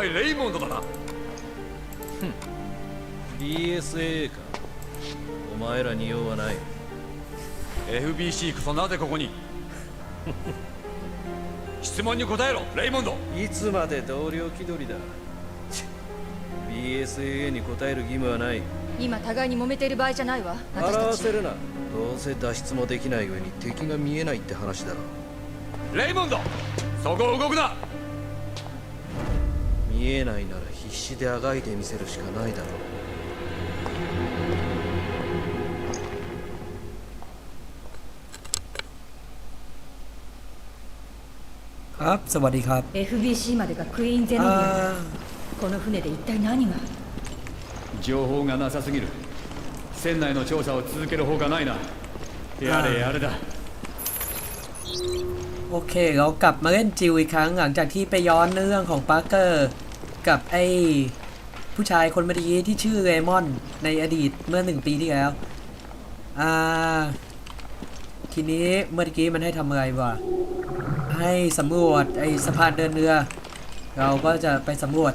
前レイモンドだな。BSA か。お前らに用はない。FBC こそなぜここに。質問に答えろレイモンド。いつまで同僚気取りだ。BSAA に答える義務はない。今互いに揉めている場合じゃないわ。私笑たちわせるな。どうせ脱出もできない上に敵が見えないって話だろ。レイモンドそこを動くな見えないなら必死であがいてみせるしかないだろうครับ สวัสดีครับ FBC までがクイーンゼノビアこの船で一体何が情報がなさすぎる船内の調査を続けるほかないなやれやれだโอเค เรากลับมาเล่นจิวอีกครั้งหลังจากที่ไปย้อนเรื่องของปาร์เกอร์ กับไอ้ผู้ชายคนเมื่อกี้ที่ชื่อเรมอนในอดีตเมื่อหนึ่งปีที่แล้ว อ่า ทีนี้เมื่อกี้มันให้ทำอะไรวะ ให้สำรวจไอ้สะพานเดินเรือ เราก็จะไปสำรวจ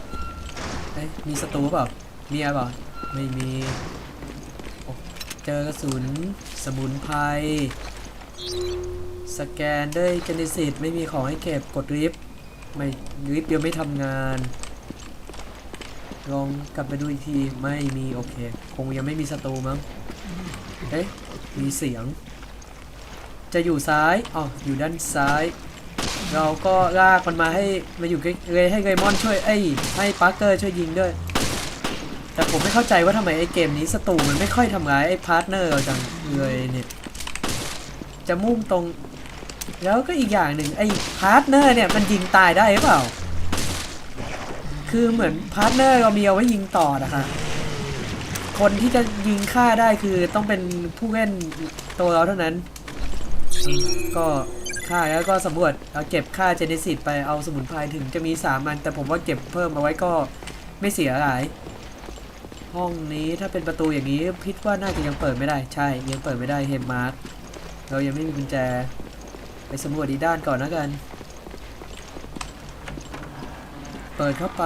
เอ๊ะมีศัตรูเปล่ามีอะไรเปล่าไม่มี เจอกระสุนสมุนไพร สแกนด้วยเจนิสิตไม่มีของให้เก็บกดริฟต์ไม่ริฟต์ยังไม่ทำงาน ลองกลับไปดูอีกทีไม่มีโอเค คงยังไม่มีศัตรูมั้งเอ๊ะมีเสียง จะอยู่ซ้ายอ๋ออยู่ด้านซ้าย เราก็ลากมันมาให้มาอยู่ใกล้เลยให้ไกมอนช่วยเอ้ให้ปาร์เกอร์ช่วยยิงด้วย แต่ผมไม่เข้าใจว่าทำไมไอ้เกมนี้ศัตรูมันไม่ค่อยทำร้ายไอ้พาร์ทเนอร์เราจังเลยเนี่ยจะมุ่งตรง แล้วก็อีกอย่างหนึ่งไอ้พาร์ทเนอร์เนี่ยมันยิงตายได้หรือเปล่า คือเหมือนพาร์ทเนอร์เรามีเอาไว้ยิงต่อนะคะ คนที่จะยิงฆ่าได้คือต้องเป็นผู้เล่นตัวเราเท่านั้น ก็ฆ่าแล้วก็สำรวจเอาเก็บค่าเจเนซิสไปเอาสมุนไพรถึงจะมีสามัน แต่ผมว่าเก็บเพิ่มเอาไว้ก็ไม่เสียหายห้องนี้ถ้าเป็นประตูอย่างนี้พิดว่าน่าจะยังเปิดไม่ได้ใช่ ยังเปิดไม่ได้เฮมมาร์เรายังไม่มีกุญแจ ไปสำรวจอีกด้านก่อนนะกัน เปิดเข้าไป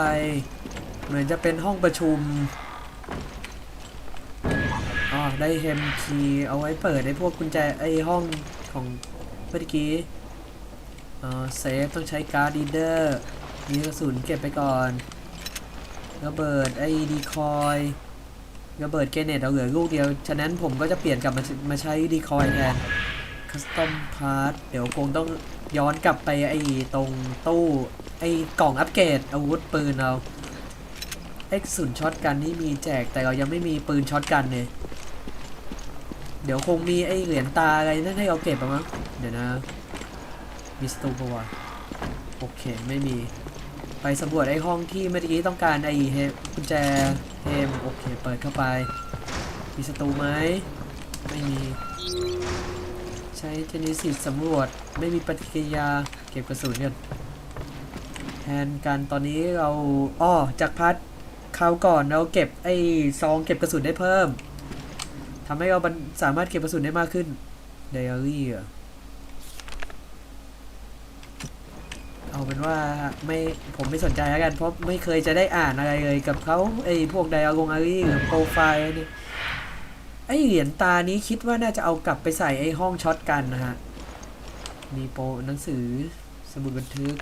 เหมือนจะเป็นห้องประชุมอ๋อได้เฮมคีย์เอาไว้เปิดไอ้พวกกุญแจไอ้ห้องของเมื่อกี้เอ่าเซฟต้องใช้การ์ดดีเดอร์มีกระสุนเก็บไปก่อนระเบิดไอ้ดีคอยระเบิดเกเนตเราเหลือลูกเดียว ฉะนั้นผมก็จะเปลี่ยนกลับมามาใช้ดีคอยแทนคัสตอมพาร์ทเดี๋ยวคงต้อง ย้อนกลับไปไอ้ตรงตู้ไอ้กล่องอัปเกรดอาวุธปืนเราเอ็กศูนย์ช็อตกันนี่มีแจกแต่เรายังไม่มีปืนช็อตกันเนี่ยเดี๋ยวคงมีไอ้เหรียญตาอะไรนั่นให้เราเก็บอะมั้งเดี๋ยวนะมิสตูปะวะโอเคไม่มี ไปสำรวจไอ้ห้องที่เมื่อกี้ต้องการไอ้เฮมกุญแจเฮมโอเคเปิดเข้าไป มีศัตรูไหมไม่มี ใช้เจนิสิตสำรวจ ไม่มีปฏิกิริยา เก็บกระสุนกันแทนกันตอนนี้เราอ้อจากพัดคราวก่อนเราเก็บไอ้ซองเก็บกระสุนได้เพิ่มทำให้เราสามารถเก็บกระสุนได้มากขึ้นไดอารี่อะเอาเป็นว่าไม่ผมไม่สนใจแล้วกันเพราะไม่เคยจะได้อ่านอะไรเลยกับเขาไอ้พวกไดอารงอารี่หรือโปรไฟล์นี่ ไอเหรียญตานี้คิดว่าน่าจะเอากลับไปใส่ไอห้องช็อตกันนะฮะ มีโปหนังสือสมุดบันทึก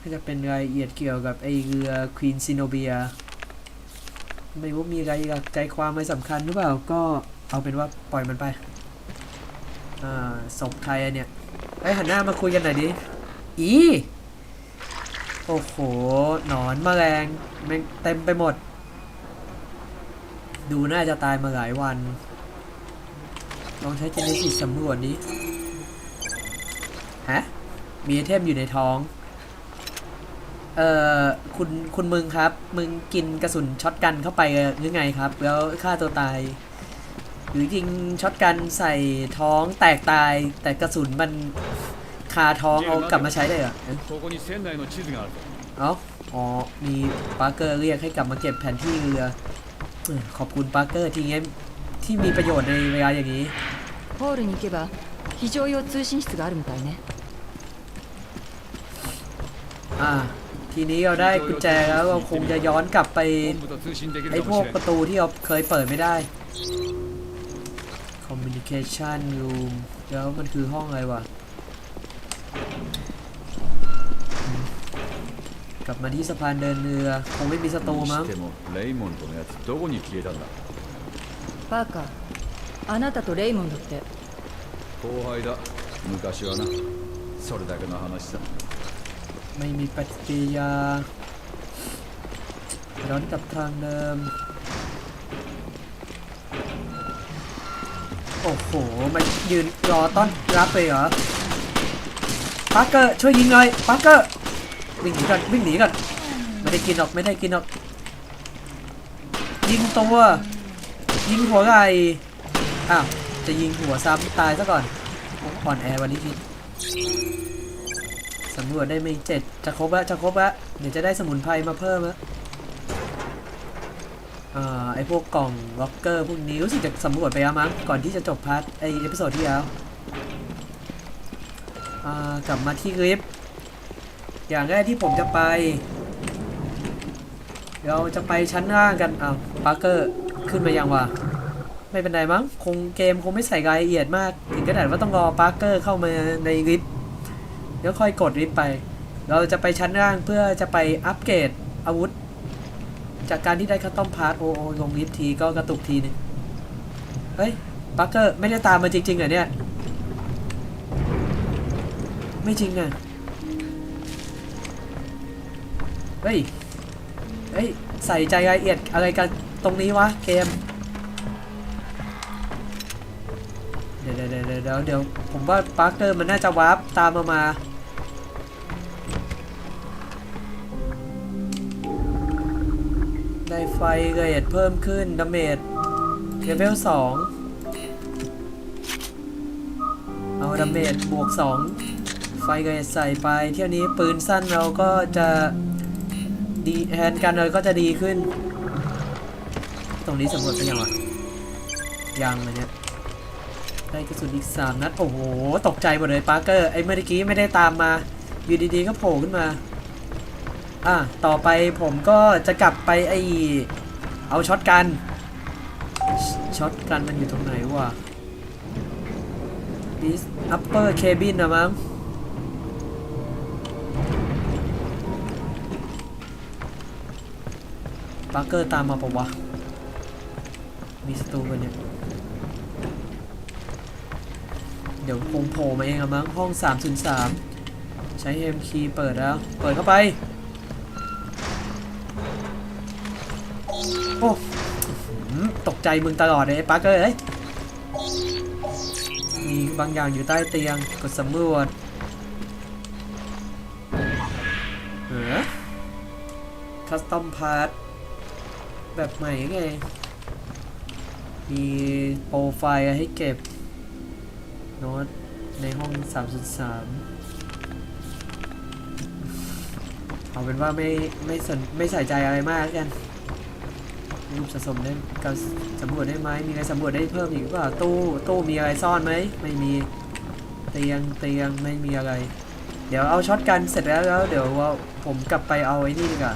ก็จะเป็นรายละเอียดเกี่ยวกับไอเรือควีนซิโนเบียไม่รู้มีอะไรกับใจความไม่สำคัญหรือเปล่าก็เอาเป็นว่าปล่อยมันไปอ่าศพใครอะเนี่ยไอหันหน้ามาคุยกันหน่อยดิอีโอ้โห หนอนแมลงแม่งเต็มไปหมด ดูน่าจะตายมาหลายวัน ลองใช้เจเนซิสสำรวจนี้ฮะ มีเทมอยู่ในท้อง เอ่อ คุณ คุณมึงครับ มึงกินกระสุนช็อตกันเข้าไปหรือไงครับ แล้วฆ่าตัวตาย หรือจริงช็อตกันใส่ท้องแตกตาย แต่กระสุนมันคาท้องเอากลับมาใช้ได้เหรออ๋ออ๋อ มีปาร์เกอร์เรียกให้กลับมาเก็บแผนที่เรือ ขอบคุณปาร์เกอร์ที่งี้ที่มีประโยชน์ในเวลาอย่างนี้ ホールに行けば非常用通信室があるみたいね อ่า ทีนี้เราได้กุญแจแล้วเราคงจะย้อนกลับไป 本部と通信できる ไอ้ か พ も ว し ก れん ประตูที่เราเคยเปิดไม่ได้ communication room แล้วมันคือห้องอะไรวะ กลับมาที่สะพานเดินเรือ คงไม่มีศัตรู に มั้ง してもレイモンドのやつどこに消えたんだパーカーあなたとレイモンドって後輩だ昔はなそれだけの話さ ไม่มีปฏิกิริยาย้อนกลับทางเดิม โอ้โหมายืนรอต้อนรับเลยเหรอปาร์เกอร์ช่วยยิงหน่อยปาร์เกอร์ วิ่งหนีก่อนวิ่งหนีก่อนไม่ได้กินหรอกไม่ได้กินหรอกยิงตัวยิงหัวไหล่อ้าวจะยิงหัวซ้ำตายซะก่อนอ่อนแอร์วันนี้นิดสำรวจได้ไม่เจ็ดจะครบแล้วจะครบแล้วเดี๋ยวจะได้สมุนไพรมาเพิ่มแล้วอ่าไอพวกกล่องล็อกเกอร์พวกนี้รู้สึกจะสำรวจไปแล้วมั้งก่อนที่จะจบพาร์ทไอเอพิโซดที่แล้วอ่ากลับมาที่ลิฟต์ อย่างแรกที่ผมจะไป เราจะไปชั้นล่างกันอ้าวปาร์เกอร์ขึ้นมายังวะไม่เป็นไรมั้งคงเกมคงไม่ใส่รายละเอียดมาก ถึงขนาดว่าต้องรอปาร์เกอร์เข้ามาในลิฟต์แล้วค่อยกดลิฟต์ไป เราจะไปชั้นล่างเพื่อจะไปอัปเกรดอาวุธ จากการที่ได้คัสตอมพาร์ทโอโอลงลิฟต์ทีก็กระตุกทีนึงเฮ้ยปักเกอร์ไม่ได้ตามมาจริงๆเหรอเนี่ย ไม่จริงอะ เฮ้ย เฮ้ย ใส่ใจรายละเอียดอะไรกันตรงนี้วะเกม เดี๋ยวเดี๋ยวเดี๋ยวเดี๋ยวผมว่าปาร์เกอร์มันน่าจะวาร์ปตามมามา ได้ไฟเรทเพิ่มขึ้น ดาเมจเลเวล2เอาดาเมจบวก2ไฟเรทใส่ไป เที่ยวนี้ปืนสั้นเราก็จะ ดีแฮนกันเราก็จะดีขึ้น ตรงนี้สำรวจไปยังวะยังเลยเนี่ยได้กระสุนอีก3นัด โอ้โห ตกใจหมดเลยปาร์เกอร์ ไอ้เมื่อกี้ไม่ได้ตามมา อยู่ดีๆก็โผล่ขึ้นมา อะ ต่อไปผมก็จะกลับไปไอเอาช็อตกันชช็อตกันมันอยู่ตรงไหนวะ this upper cabin นะมั้ง ปาร์เกอร์ตามมาปะวะ มีสตูนเนี่ย เดี๋ยวคงโผล่มาเองอะมั้งห้อง 303 ใช้ M key เปิดแล้ว เปิดเข้าไป โอ้ตกใจมึงตลอดเลยปาร์เกอร์เอ้ยมีบางอย่างอยู่ใต้เตียงกดสำรวจเออคัสตอมพาร์ท แบบใหม่ไง มีโปรไฟล์ให้เก็บโน้ตในห้อง 3.3 เอาเป็นว่าไม่ไม่สนไม่ใส่ใจอะไรมากกัน รูปสะสมได้การสำรวจได้ไหม มีอะไรสำรวจได้เพิ่มอีกเปล่าตู้ตู้มีอะไรซ่อนไหม ไม่มีเตียงเตียงไม่มีอะไร เดี๋ยวเอาช็อตกันเสร็จแล้วแล้ว เดี๋ยวว่าผมกลับไปเอาไอ้นี่ดีกว่า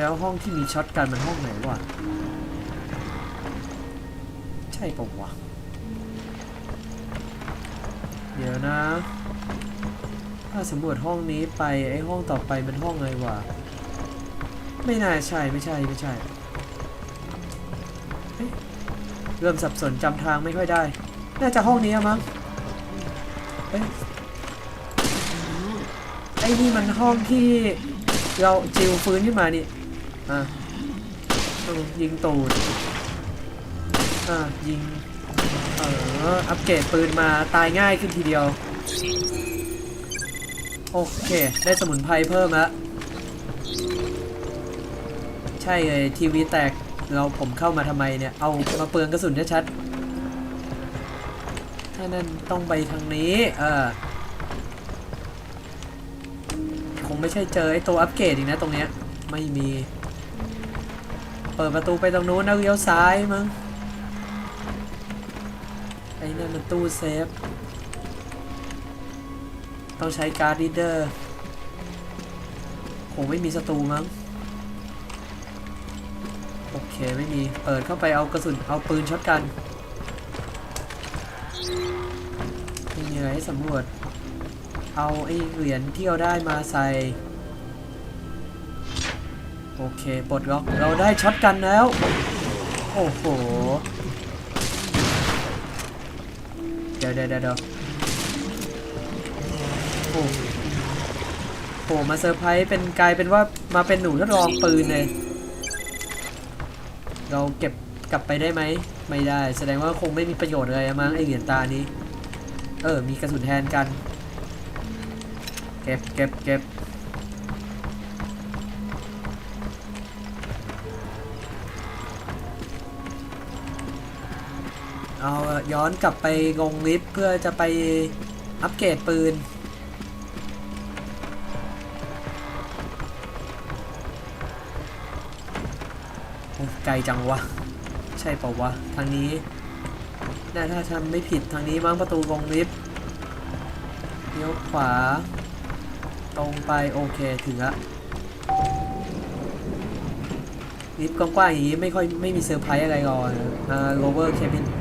แล้วห้องที่มีช็อตกันมันห้องไหนวะ ใช่ปะวะ เดี๋ยวนะ ถ้าสำรวจห้องนี้ไปไอห้องต่อไปมันห้องอะไรวะ ไม่น่าใช่ไม่ใช่ไม่ใช่ เริ่มสับสนจำทางไม่ค่อยได้ น่าจะห้องนี้อะมั้งเอ้ยไอ้นี่มันห้องที่เราจิวฟื้นขึ้นมานี่ อะยิงตูดอะยิง เออ อัปเกรดปืนมาตายง่ายขึ้นทีเดียว โอเค ได้สมุนไพรเพิ่มแล้วใช่เลยทีวีแตกเราผมเข้ามาทำไมเนี่ย เอามาเปลืองกระสุนชัดๆถ้านั่นต้องไปทางนี้ เออคงไม่ใช่เจอไอ้ตัวอัปเกรดอีกนะตรงเนี้ย ไม่มี เปิดประตูไปตรงนู้นนะเลี้ยวซ้ายมั้งไอ้นั่นมันตู้เซฟ ต้องใช้การ์ดรีเดอร์งไม่มีศัตรูมั้ง โอเค ไม่มี เปิดเข้าไปเอากระสุน เอาปืนช็อตกันไม่มีอะไรให้สำรวจ เอาไอ้เหรียญที่เราได้มาใส่ โอเค ปลดล็อก เราได้ช็อตกันแล้ว โอ้โห เดี๋ยวเดี๋ยวเดี๋ยวโอ้โห มาเซอร์ไพรส์เป็นกลายเป็นว่ามาเป็นหนูทดลองปืนเลย เราเก็บกลับไปได้ไหม ไม่ได้ แสดงว่าคงไม่มีประโยชน์อะไรมั้งไอเหรียญตานี้ เออ มีกระสุนแทนกัน เก็บเก็บเก็บ เอาย้อนกลับไปลงลิฟต์เพื่อจะไปอัปเกรดปืน ไกลจังวะ ใช่ปล่าวะ ทางนี้น่าถ้าทำไม่ผิดทางนี้มั้งประตูลงลิฟต์เลี้ยวขวา ตรงไปโอเคถึงละลิฟต์กว้างๆอย่างนี้ไม่ค่อยไม่มีเซอร์ไพรส์อะไรก่อนอ่า lower cabin เ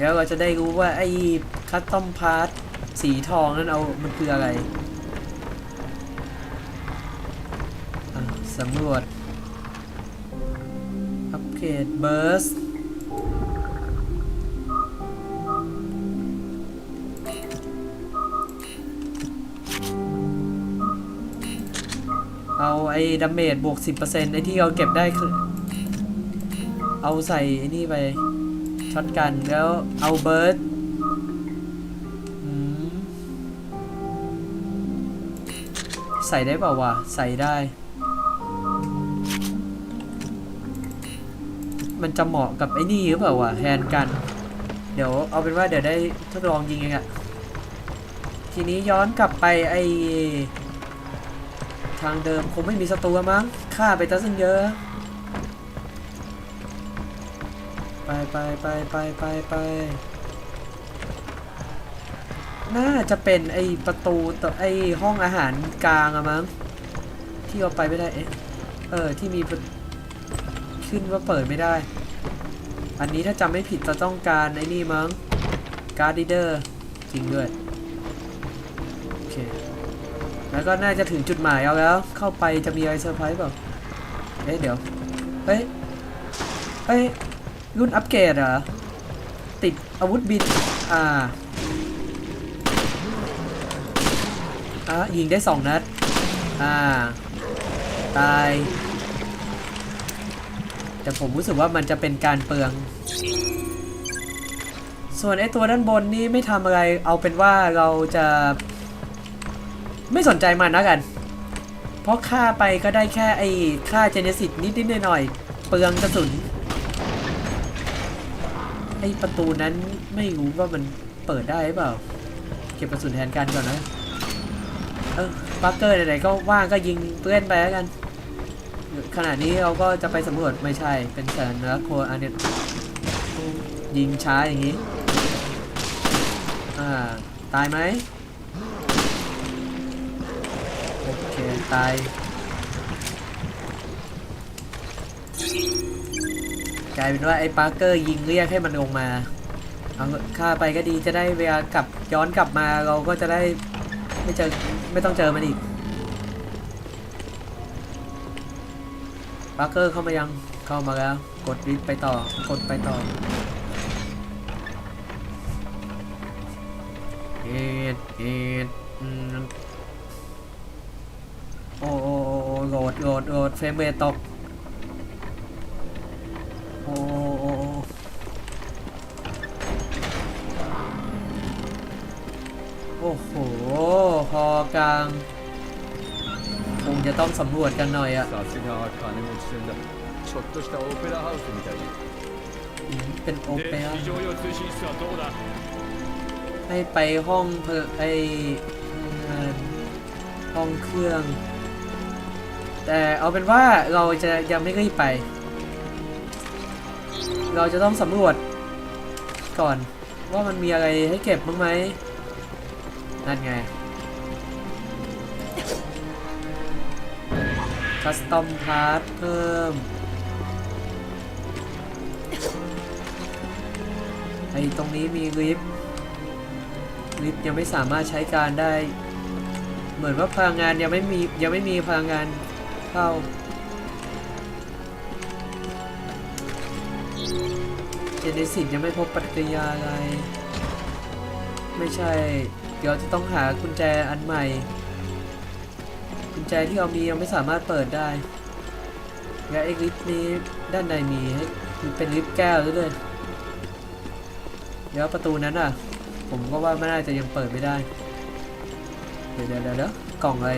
ดี๋ยวเราจะได้รู้ว่าไอ้คัสตอมพาร์ทสีทองนั่นเอามันคืออะไรอะสำรวจ อัปเกรดเบิร์สเอาไอ้ดาเมจบวก 10%ไอ้ที่เราเก็บได้คือ เอาใส่ไอ้นี่ไป ช็อตกันแล้วเอาเบิร์ดใส่ได้เปล่าวะใส่ได้ มันจะเหมาะกับไอ้นี่หรือเปล่าวะแฮนกัน เดี๋ยวเอาเป็นว่าเดี๋ยวได้ทดลองยิงเองอะทีนี้ย้อนกลับไปไอทางเดิมคงไม่มีศัตรูล้วมั้งฆ่าไปตั้งเยอะ ไปไปไปไปไปไปน่าจะเป็นไอประตูต่อไอห้องอาหารกลางอะมั้งที่เราไปไม่ได้เอเอที่มีขึ้นว่าเปิดไม่ได้ อันนี้ถ้าจำไม่ผิดจะต้องการไอ้นี่มั้งการ์ดิเดอร์จริงด้วยโอเคแล้วก็น่าจะถึงจุดหมายเอาแล้ว เข้าไปจะมีอะไรเซอร์ไพรส์เปล่าเอ๊ะเดี๋ยวเฮ้ยเฮ้ย รุ่นอัปเกรดเหรอ ติดอาวุธบิน อ่า อะยิงได้สองนัด อ่า ตาย แต่ผมรู้สึกว่ามันจะเป็นการเปลือง ส่วนไอตัวด้านบนนี่ไม่ทำอะไร เอาเป็นว่าเราจะ ไม่สนใจมันนะกัน เพราะค่าไปก็ได้แค่ไอ้ค่าเจเนซิสนิดๆหน่อยๆเปลืองกระสุน ไอประตูนั้นไม่รู้ว่ามันเปิดได้หรือเปล่า เก็บกระสุนแทนกันก่อนนะ เออบัคเกอร์ไหนๆก็ว่างก็ยิงเพื่อนไปแล้วกัน ขณะนี้เราก็จะไปสำรวจไม่ใช่ เป็นแสนแล้วโคอันเนี้ยยิงช้าอย่างนี้ อ่า ตายไหมโอเค ตาย กลายเป็นว่าไอ้ปาร์เกอร์ยิงเรียกให้มันลงมาเอาฆ่าไปก็ดีจะได้เวลากลับย้อนกลับมาเราก็จะได้ไม่เจอไม่ต้องเจอมันอีกปาร์เกอร์เข้ามายังเข้ามาแล้ว กดลิฟต์ไปต่อกดไปต่อเอ็ดเอ็ดอืมโอ้โอ้โอ้โอ้โหลดโหลดโหลดเฟรมเรทตก โอ้โอ้โอ้โอ้โห พอกลาง คงจะต้องสำรวจกันหน่อยอะ さすがは金持ち船だちょっとしたオペラハウスみたい อืมเป็นโอเป で ร่า 非常用通信室はどこだ ให้ไปห้องเพอไอเอ่อห้องเครื่อง แต่เอาเป็นว่าเราจะยังไม่รีบไป เราจะต้องสำรวจก่อนว่ามันมีอะไรให้เก็บบ้างไหมนั่นไงคัสตอมพาร์ทเพิ่มไอตรงนี้มีลิฟต์ลิฟต์ยังไม่สามารถใช้การได้ เหมือนว่าพลังงานยังไม่มียังไม่มีพลังงานเข้า เจเนซิสยังไม่พบปฏิกิริยาอะไร ไม่ใช่ เดี๋ยวจะต้องหากุญแจอันใหม่ กุญแจที่เรามียังไม่สามารถเปิดได้ และไอ้ลิฟต์นี้ด้านในมีให้มันเป็นลิฟต์แก้วด้วยเดี๋ยวประตูนั้นอะ ผมก็ว่าไม่น่าจะยังเปิดไม่ได้ เดี๋ยวเดี๋ยวเดี๋ยวกล่องอะไร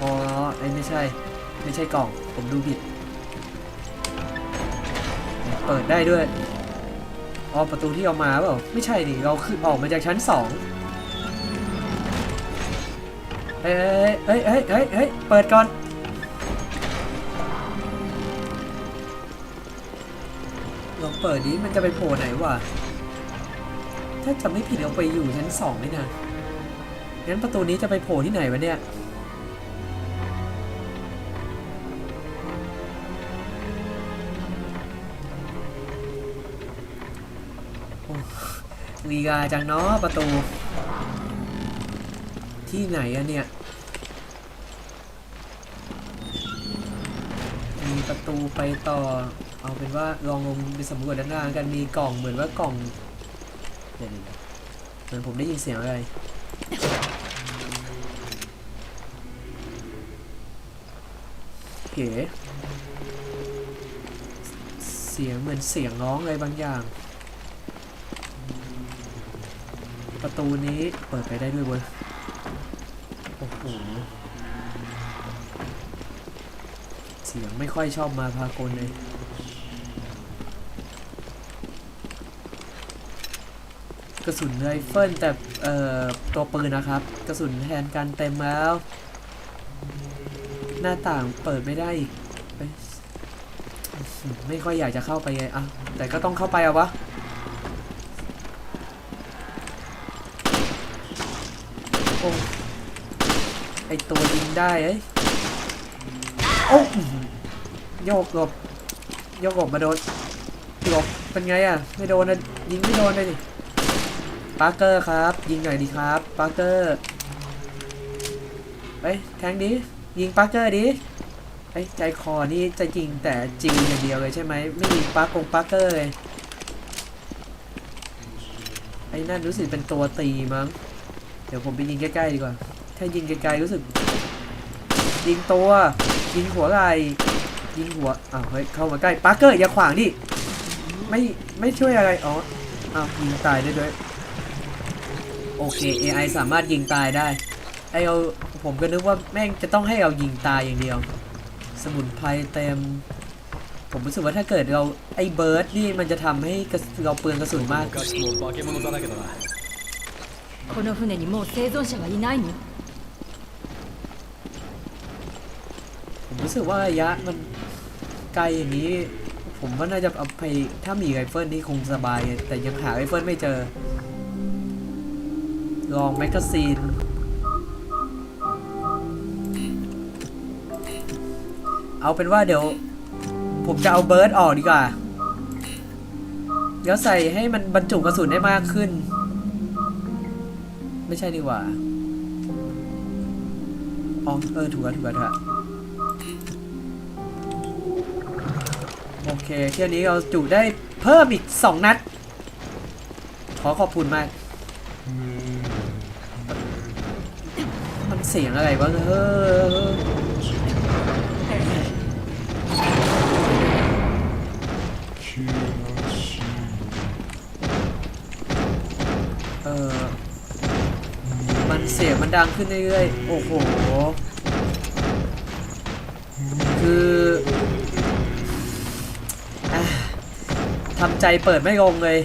อ๋อไอ้ไม่ใช่ ไม่ใช่กล่อง ผมดูผิด เปิดได้ด้วยอ๋อประตูที่เอามาเปล่าไม่ใช่ดิเราคือออกมาจากชั้นสองเฮ้ยเฮ้ยเฮ้ยเฮ้ยเฮ้ยเปิดก่อนลองเปิดดิมันจะไปโผล่ไหนวะถ้าจำไม่ผิดเราไปอยู่ชั้นสองนี่นะงั้นประตูนี้จะไปโผล่ที่ไหนวะเนี่ย ลีกาจังเนาะประตู ที่ไหนอะเนี่ย มีประตูไปต่อ เอาเป็นว่าลองลงไปสำรวจด้านล่างกันมีกล่องเหมือนว่ากล่องเดี๋ยวเหมือนผมได้ยินเสียงอะไรเก๋เสียงเหมือนเสียงร้องอะไรบางอย่าง ประตูนี้เปิดไปได้ด้วยเว้ยโอ้โหเสียงไม่ค่อยชอบมาพากลเลยกระสุนไรเฟิลแต่เอ่อตัวปืนนะครับ กระสุนแทนกันเต็มแล้ว หน้าต่างเปิดไม่ได้อีกเอ้ยไม่ค่อยอยากจะเข้าไปเลยอะแต่ก็ต้องเข้าไปอะวะ อ้ไอตัวยิงได้เอ้โอ้โยกหลบโยกหลบมาโดนหลบเป็นไงอะ ไม่โดนนะยิงไม่โดนเลยดิปาร์เกอร์ครับ ยิงหน่อยดีครับปาร์เกอร์เอ้ยแทงดิยิงปาร์เกอร์ดิไอ้ยใจคอนี่ใจจริงแต่จริงอย่างเดียวเลยใช่ไหมไม่มีปาร์กงปาร์เกอร์เลยไอ้นั่นรู้สึกเป็นตัวตีมั้ง เดี๋ยวผมไปยิงใกล้ๆดีกว่า ถ้ายิงไกลๆรู้สึก ยิงตัว ยิงหัวไหลยิงหัว อ้าวเฮ้ยเข้ามาใกล้ปาร์เกอร์อย่าขวางดิ ไม่ไม่ช่วยอะไร อ๋อ อ้าวยิงตายได้ด้วย โอเค AI สามารถยิงตายได้ ไอเอาผมก็นึกว่าแม่งจะต้องให้เรายิงตายอย่างเดียว สมุนไพรเต็ม ผมรู้สึกว่าถ้าเกิดเราไอเบิร์ดนี่มันจะทำให้เราเปลืองกระสุนมาก この船にもう生存者はいないの ผมรู้สึกว่าระยะมันไกลอย่างนี้ ผมว่าน่าจะเอาไปถ้ามีไรเฟิลนี่คงสบาย แต่ยังหาไรเฟิลไม่เจอ ลองแมกกาซีน เอาเป็นว่าเดี๋ยว ผมจะเอาเบิร์ดออกดีกว่า เดี๋ยวใส่ให้มันบรรจุกระสุนได้มากขึ้น ไม่ใช่ดีกว่าอ๋อเออถูกแล้วถูกแล้วถูกแล้วโอเคเที่ยวนี้เราจุได้เพิ่มอีก2นัด ขอขอบคุณมาก มันเสียงอะไรวะเออเสียงมันดังขึ้นเรื่อยๆ โอ้โห คือทำใจเปิดไม่ลงเลย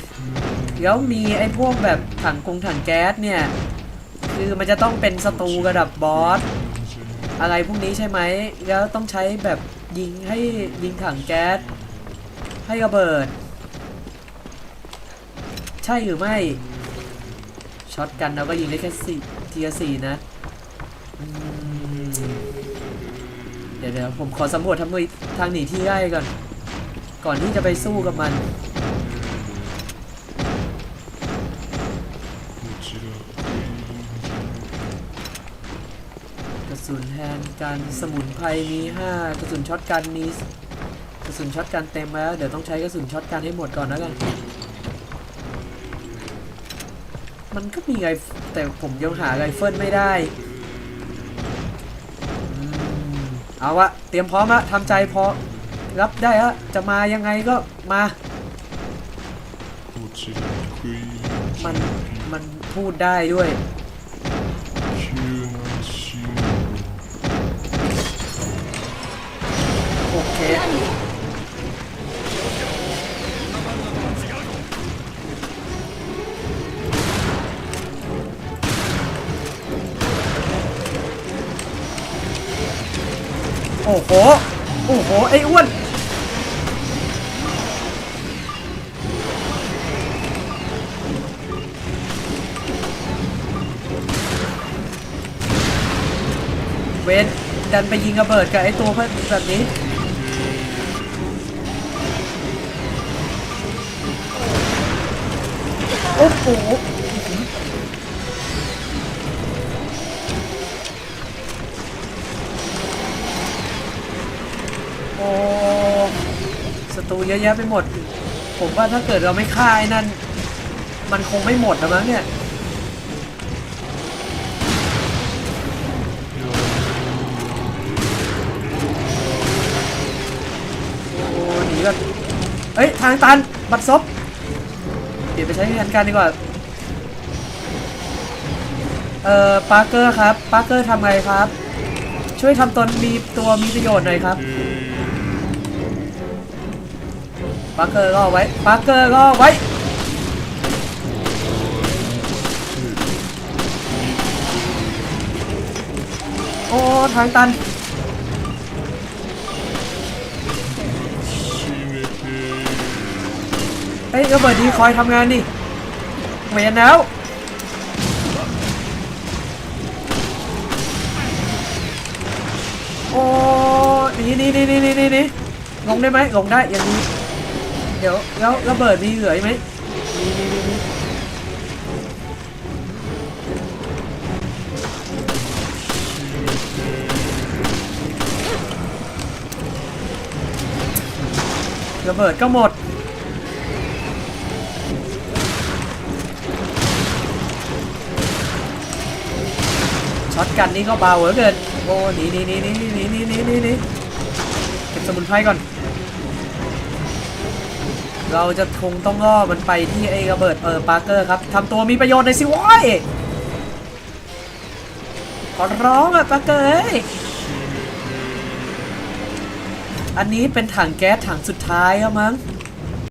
แล้วมีไอ้พวกแบบถังกงถังแก๊สเนี่ย คือมันจะต้องเป็นศัตรูระดับบอส อะไรพวกนี้ใช่ไหม แล้วต้องใช้แบบยิงให้ยิงถังแก๊ส ให้ระเบิด ใช่หรือไม่ช็อตกันเราก็ยิงได้แค่สี่ ทีละสี่นะเดี๋ยวเดี๋ยวผมขอสำรวจทางมือทางหนีที่ได้ก่อน ก่อนที่จะไปสู้กับมันกระสุนแทนการสมุนไพรมี5กระสุนช็อตกันมีกระสุนช็อตกันเต็มแล้ว เดี๋ยวต้องใช้กระสุนช็อตกันให้หมดก่อนแล้วกัน มันก็มีไงแต่ผมยังหาไรเฟิลไม่ได้อเอาวะเตรียมพร้อมละทำใจพอรับได้ฮะจะมายังไงก็มา มัน มันพูดได้ด้วย โอเค อ้โห โอ้โห ไอ้อ้วน เวนดันไปยิงระเบิดกับไอ้ตัวเพื่อนแบบนี้โอ้โห ตูเยอะแยะไปหมด ผมว่าถ้าเกิดเราไม่ฆ่าไอ้นั่น มันคงไม่หมดนะมั้งเนี่ยโอ้หนีแบบเอ้ย ทางตัน บัดซบเปลี่ยนไปใช้งานกันดีกว่า เอ่อปาร์เกอร์ครับ ปาร์เกอร์ทำไงครับ ช่วยทำตนมีตัวมีประโยชน์หน่อยครับ ปาร์เกอร์ก็ไว้ปาร์เกอร์ก็ไว้โอ้ทางตันเฮ้ยระเบิดดีคอยทำงานดิเวียนแล้วโอ้หนี่นี่นี่นี่นี่นี่นี่ลงได้ไหมลงได้อย่างนี้ เดี๋ยวแล้วระเบิดมีเหลือไหมนี่นี่นี่นี่ระเบิดก็หมดช็อตกันนี่ก็เบาเหลือเกินโอ้หนีหนีหนีหนีหนีหนีหนีหนีหนีเก็บสมุนไพรก่อน เราจะคงต้องล่อมันไปที่ไอ้ระเบิดเออปาร์เกอร์ครับทำตัวมีประโยชน์ในอยสิวอยขอร้องอะปาร์เกอร์เอ้ยอันนี้เป็นถังแก๊สถังสุดท้ายแล้วมั้ง